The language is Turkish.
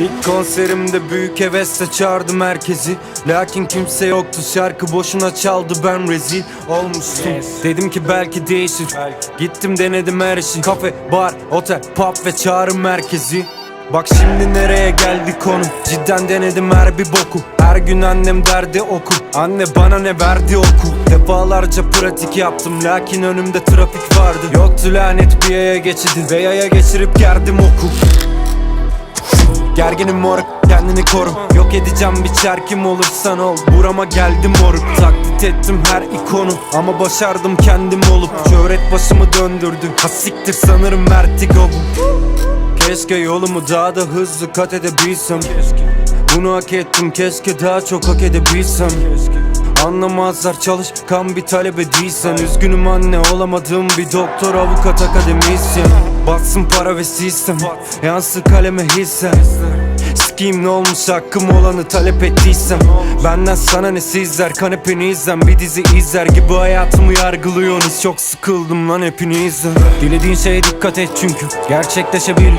İlk konserimde büyük hevesle çağırdım herkesi. Lakin kimse yoktu şarkı boşuna çaldı ben rezil olmuştum. Dedim ki belki değişir. Gittim denedim her işi. Kafe, bar, otel, pub ve çağrı merkezi. Bak şimdi nereye geldi konu Cidden denedim her bir boku. Her gün annem derdi oku. Anne bana ne verdi okul Defalarca pratik yaptım Lakin önümde trafik vardı. Yoktu lanet bir yaya geçidi. Ve yaya geçirip gerdim okul Gerginim moruk kendini koru. Yok edeceğim bir çerkim olursan ol. Burama geldim moruk Taklit ettim her ikonu. Ama başardım kendim olup Şöhret başımı döndürdü. Ha siktir sanırım vertigo bu Keşke yolumu daha da hızlı kat edebilsem. Bunu hak ettim keşke daha çok hak edebilsem. Anlamazlar çalışkan bir talebe değilsen. Üzgünüm anne olamadığım bir doktor avukat akademisyen Batsın para ve sistem Yansın kaleme hisler Sikiyim ne olmuş hakkım olanı talep ettiysem Benden sana ne sizler kanepeni izlen Bir dizi izler gibi hayatımı yargılıyorsunuz. Çok sıkıldım lan hepinizden Dilediğin şeye dikkat et çünkü. Gerçekleşebilir